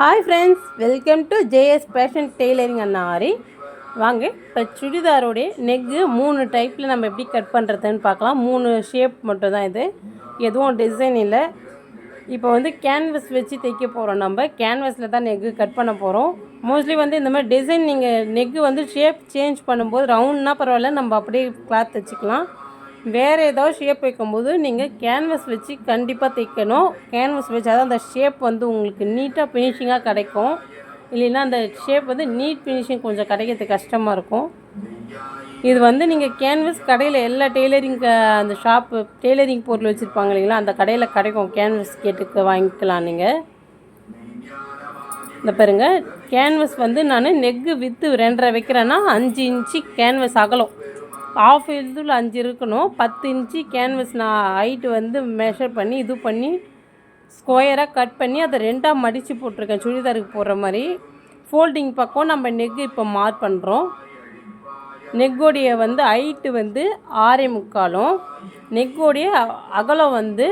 Hi friends welcome to JS fashion tailoring அண்ணாரி வாங்க இப்போ சுடிதாரோடைய neck மூணு டைப்பில் நம்ம எப்படி கட் பண்ணுறதுன்னு பார்க்கலாம். மூணு ஷேப் மட்டும் தான் இது. எதுவும் டிசைன் இல்லை. இப்போ வந்து கேன்வஸ் வச்சு தைக்க போகிறோம் நம்ம. கேன்வஸில் தான் நெக்கு கட் பண்ண போகிறோம் மோஸ்ட்லி வந்து இந்த மாதிரி டிசைன் நீங்கள் நெக்கு வந்து ஷேப் சேஞ்ச் பண்ணும்போது ரவுண்ட்னா பரவாயில்ல. நம்ம அப்படியே கிளாத் தைச்சிக்கலாம் வேறு ஏதாவது ஷேப் வைக்கும்போது நீங்கள் கேன்வஸ் வச்சு கண்டிப்பாக தைக்கணும். கேன்வஸ் வச்சா தான் அந்த ஷேப் வந்து உங்களுக்கு நீட்டாக ஃபினிஷிங்காக கிடைக்கும். இல்லைன்னா அந்த ஷேப் வந்து நீட் ஃபினிஷிங் கொஞ்சம் கிடைக்கிறது கஷ்டமாக இருக்கும். இது வந்து நீங்கள் கேன்வஸ் கடையில் எல்லா டெய்லரிங் அந்த ஷாப்பு டெய்லரிங் பொருள் வச்சுருப்பாங்க இல்லைங்களா அந்த கடையில் கிடைக்கும். கேன்வஸ் கேட்டுக்கு வாங்கிக்கலாம் நீங்கள் இந்த பாருங்கள் கேன்வஸ் வந்து நான் நெக்கு விற்று ரெண்டரை வைக்கிறேன்னா அஞ்சு இன்ச்சு கேன்வஸ் அகலம். ஆஃப் இதில் அஞ்சு இருக்கணும். பத்து இன்ச்சு கேன்வஸ் நான் ஹைட்டு வந்து மெஷர் பண்ணி இது பண்ணி ஸ்கொயராக கட் பண்ணி அதை ரெண்டாக மடித்து போட்டிருக்கேன். சுடிதாருக்கு போடுற மாதிரி. ஃபோல்டிங் பக்கம் நம்ம நெக்கு இப்போ மார்க் பண்ணுறோம் நெக்கோடைய வந்து ஹைட்டு வந்து ஆறே முக்காலும். நெக்கோடைய அகலம் வந்து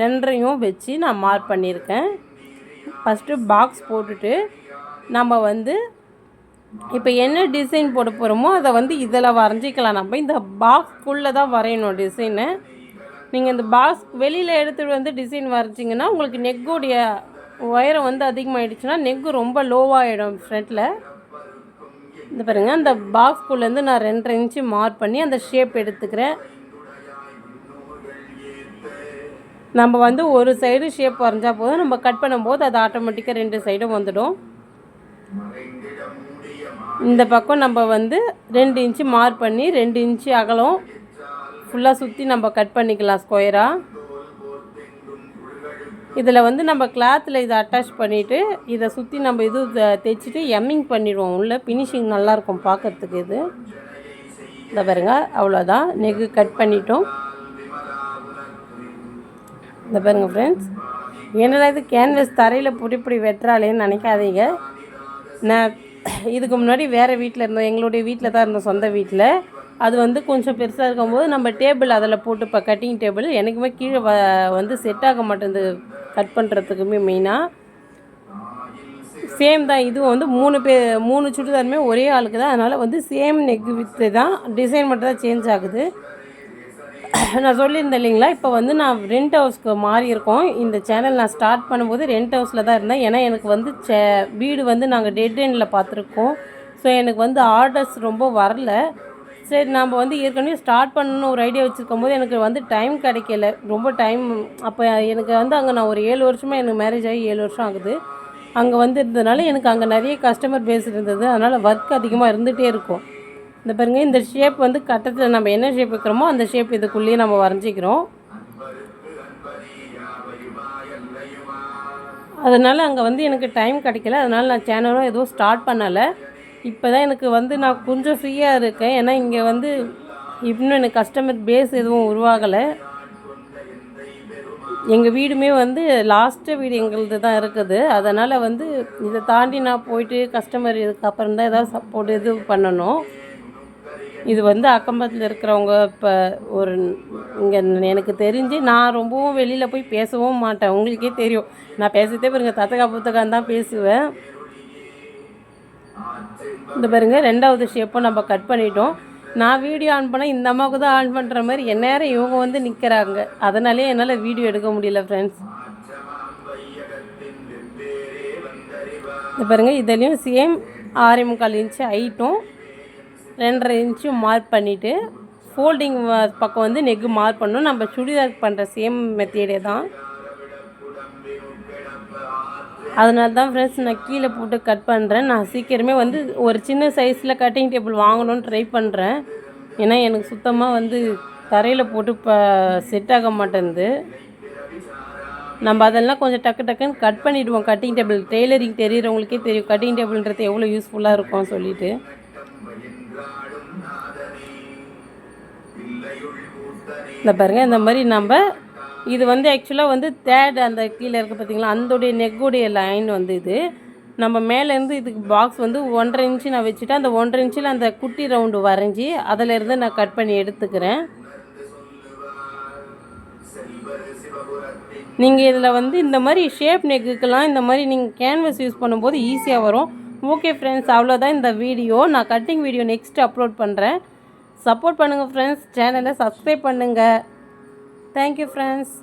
ரெண்டரையும் வச்சு நான் மார்க் பண்ணியிருக்கேன். ஃபஸ்ட்டு பாக்ஸ் போட்டுட்டு நம்ம வந்து இப்போ என்ன டிசைன் போட போகிறோமோ அதை வந்து இதில் வரைஞ்சிக்கலாம். நம்ம இந்த பாக்ஸ்க்குள்ளே தான் வரையணும் டிசைனு நீங்கள் இந்த பாக்ஸ் வெளியில் எடுத்துகிட்டு வந்து டிசைன் வரைஞ்சிங்கன்னா உங்களுக்கு நெக்குடைய உயரம் வந்து அதிகமாகிடுச்சுன்னா நெக்கு ரொம்ப லோவாகிடும் ஃப்ரண்ட்டில் இந்த பாருங்கள் அந்த பாக்ஸ்குள்ளேருந்து நான் ரெண்டரை இன்ச்சு மார்க் பண்ணி அந்த ஷேப் எடுத்துக்கிறேன். நம்ம வந்து ஒரு சைடு ஷேப் வரைஞ்சால் போதும். நம்ம கட் பண்ணும்போது அது ஆட்டோமேட்டிக்காக ரெண்டு சைடும் வந்துடும். இந்த பக்கம் நம்ம வந்து ரெண்டு இன்ச்சு மார்க் பண்ணி ரெண்டு இன்ச்சு அகலம் ஃபுல்லாக சுற்றி நம்ம கட் பண்ணிக்கலாம் ஸ்கொயராக இதில் வந்து நம்ம கிளாத்தில் இதை அட்டாச் பண்ணிவிட்டு இதை சுற்றி நம்ம இது த- தைச்சிட்டு எம்மிங் பண்ணிடுவோம். உள்ளே ஃபினிஷிங் நல்லாயிருக்கும் பார்க்கறதுக்கு இது. இந்த பாருங்க அவ்வளோதான் நெகு கட் பண்ணிட்டோம். இந்த பாருங்க ஃப்ரெண்ட்ஸ் என்னடா இது கேன்வஸ் தரையில் பொடி வெட்டுறாளேன்னு நினைக்காதீங்க. நான் இதுக்கு முன்னாடி வேறு வீட்டில் இருந்தோம். எங்களுடைய வீட்டில் தான் இருந்தோம் சொந்த வீட்டில் அது வந்து கொஞ்சம் பெருசாக இருக்கும்போது நம்ம டேபிள் அதில் போட்டு இப்போ கட்டிங் டேபிள் எனக்குமே கீழே வ வந்து செட் ஆக மாட்டேங்குது. கட் பண்ணுறதுக்குமே மெயினாக சேம் தான். இதுவும் வந்து மூணு பே மூணு சுடிதாருமே ஒரே ஆளுக்கு தான். அதனால் வந்து சேம் நெக் வித்து தான். டிசைன் மட்டும் தான் சேஞ்ச் ஆகுது. நான் சொல்லியிருந்தேன் இல்லைங்களா? இப்போ வந்து நான் ரெண்ட் ஹவுஸ்க்கு மாறி இருக்கோம். இந்த சேனல் நான் ஸ்டார்ட் பண்ணும்போது ரெண்ட் ஹவுஸில் தான் இருந்தேன். ஏன்னா எனக்கு வந்து சே வீடு வந்து நாங்கள் டெட் எண்டில் பார்த்துருக்கோம். ஸோ எனக்கு வந்து ஆர்டர்ஸ் ரொம்ப வரல. சரி நம்ம வந்து ஏற்கனவே ஸ்டார்ட் பண்ணணும்னு ஒரு ஐடியா வச்சுருக்கும் போது எனக்கு வந்து டைம் கிடைக்கல. ரொம்ப டைம் அப்போ எனக்கு வந்து அங்கே நான் ஒரு ஏழு வருஷமாக எனக்கு மேரேஜ் ஆகி ஏழு வருஷம் ஆகுது. அங்கே வந்து இருந்ததுனால எனக்கு அங்கே நிறைய கஸ்டமர் பேஸ் இருந்தது. அதனால் ஒர்க் அதிகமாக இருந்துகிட்டே இருக்கும். இந்த பாருங்கள் இந்த ஷேப் வந்து கட்டத்தில் நம்ம என்ன ஷேப் வைக்கிறோமோ அந்த ஷேப் இதுக்குள்ளேயே நம்ம வரைஞ்சிக்கிறோம். அதனால் அங்கே வந்து எனக்கு டைம் கிடைக்கல. அதனால் நான் சேனலும் எதுவும் ஸ்டார்ட் பண்ணலை. இப்போ தான் எனக்கு வந்து நான் கொஞ்சம் ஃப்ரீயாக இருக்கேன். ஏன்னா இங்கே வந்து இன்னும் எனக்கு கஸ்டமர் பேஸ் எதுவும் உருவாகலை. எங்கள் வீடுமே வந்து லாஸ்ட்டு வீடு எங்களது தான் இருக்குது. அதனால் வந்து இதை தாண்டி நான் போயிட்டு கஸ்டமர் இதுக்கப்புறம் தான் ஏதாவது சப்போர்ட் இது பண்ணணும். இது வந்து அக்கம்பக்கத்தில் இருக்கிறவங்க இப்போ ஒரு இங்கே எனக்கு தெரிஞ்சு நான் ரொம்பவும் வெளியில் போய் பேசவும் மாட்டேன். உங்களுக்கே தெரியும். நான் பேசுறதே பாருங்க தத்தகா புத்தகம் தான் பேசுவேன். இந்த பாருங்க ரெண்டாவது ஷேப்பும் நம்ம கட் பண்ணிட்டோம். நான் வீடியோ ஆன் பண்ணால் இந்த அம்மாவுக்கு தான் ஆன் பண்ணுற மாதிரி எந்நேரம் இவங்க வந்து நிற்கிறாங்க அதனாலே என்னால் வீடியோ எடுக்க முடியல ஃப்ரெண்ட்ஸ் இந்த பாருங்க இதுலேயும் சேம் ஆறே முக்கால் இன்ச்சு ஹைட்டும் ரெண்டரை இன்ச்சு மார்க் பண்ணிவிட்டு ஃபோல்டிங் பக்கம் வந்து நெக்கு மார்க் பண்ணணும். நம்ம சுடிதார் பண்ணுற சேம் மெத்தேடே தான். அதனால தான் ஃப்ரெண்ட்ஸ் நான் கீழே போட்டு கட் பண்ணுறேன் நான் சீக்கிரமே வந்து ஒரு சின்ன சைஸில் கட்டிங் டேபிள் வாங்கணும்னு ட்ரை பண்ணுறேன் ஏன்னா எனக்கு சுத்தமாக வந்து தரையில் போட்டு இப்போ செட் ஆக மாட்டேங்குது நம்ம அதெல்லாம் கொஞ்சம் டக்கு டக்குன்னு கட் பண்ணிவிடுவோம் கட்டிங் டேபிள் டெய்லரிங் தெரியுறவங்களுக்கே தெரியும். கட்டிங் டேபிள்ன்றது எவ்வளோ யூஸ்ஃபுல்லாக இருக்கும் சொல்லிவிட்டு இந்த பாருங்க இந்த மாதிரி நம்ம இது வந்து ஆக்சுவலாக வந்து தேர்ட் அந்த கீழே இருக்க பார்த்தீங்களா அந்தோடைய நெக்குடைய லைன் வந்து இது. நம்ம மேலேருந்து இதுக்கு பாக்ஸ் வந்து ஒன்றரை இன்ச்சு நான் வச்சுட்டு அந்த ஒன்றரை இன்ச்சில் அந்த குட்டி ரவுண்டு வரைஞ்சி அதிலேருந்து நான் கட் பண்ணி எடுத்துக்கிறேன். நீங்கள் இதில் வந்து இந்த மாதிரி ஷேப் நெக்குக்கெல்லாம் இந்த மாதிரி நீங்கள் கேன்வஸ் யூஸ் பண்ணும்போது ஈஸியாக வரும். ஓகே ஃப்ரெண்ட்ஸ் அவ்வளோதான் இந்த வீடியோ நான் கட்டிங் வீடியோ நெக்ஸ்ட் அப்லோட் பண்ணுறேன் சப்போர்ட் பண்ணுங்கள் ஃப்ரெண்ட்ஸ் சேனலை சப்ஸ்கிரைப் பண்ணுங்கள் தேங்க்யூ ஃப்ரெண்ட்ஸ்